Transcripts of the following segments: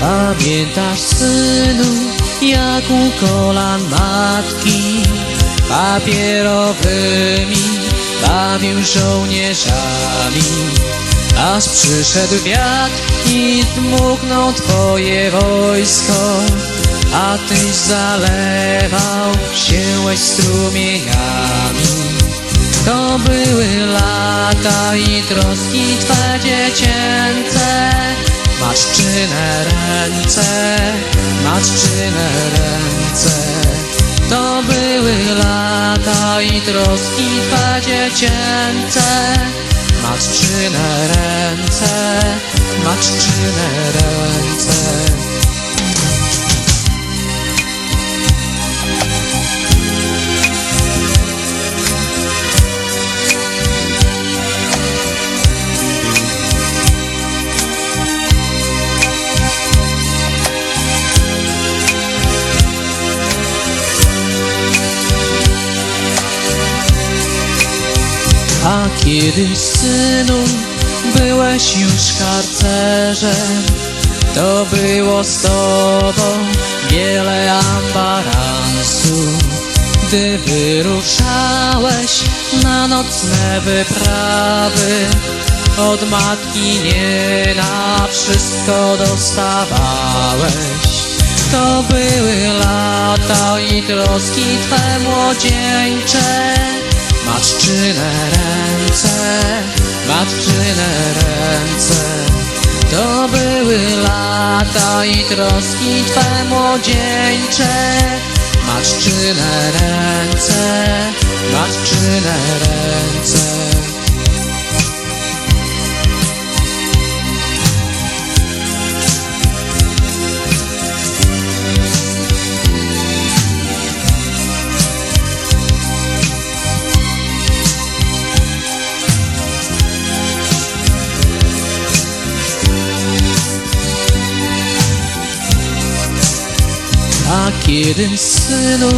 Pamiętasz, synu, jak u kolan matki papierowymi bawił żołnierzami. Aż przyszedł wiatr i dmuchnął twoje wojsko, a tyś zalewał się strumieniami. To były lata i troski twe dziecięce, Matczyne ręce, matczyne ręce. To były lata i troski twe dziecięce, Matczyne ręce, matczyne ręce. A kiedy synu byłeś już harcerzem, to było z tobą wiele ambaransów. Gdy wyruszałeś na nocne wyprawy, od matki nie na wszystko dostawałeś. To były lata i troski twe młodzieńcze, Matczyne ręce, matczyne ręce. To były lata i troski twe młodzieńcze. Matczyne ręce, matczyne ręce kiedy synu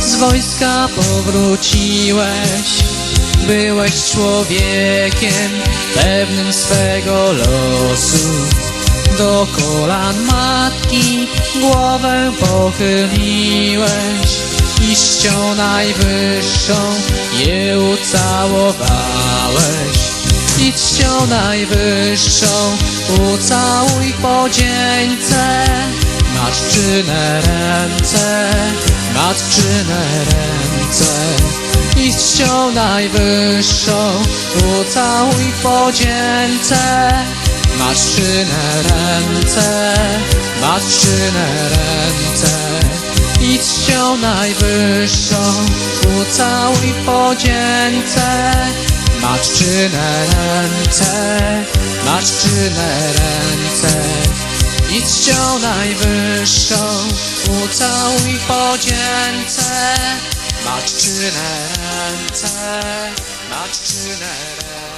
z wojska powróciłeś, byłeś człowiekiem pewnym swego losu. Do kolan matki głowę pochyliłeś i czcią najwyższą je ucałowałeś. I czcią najwyższą ucałuj podzieńce Matczyne ręce, matczyne ręce. I czcią najwyższą ucałuj podzięce. Matczyne ręce, matczyne ręce. I czcią najwyższą ucałuj podzięce. Matczyne ręce, matczyne ręce i czcią najwyższą ucałuj podzięce. Matczyne ręce, ręce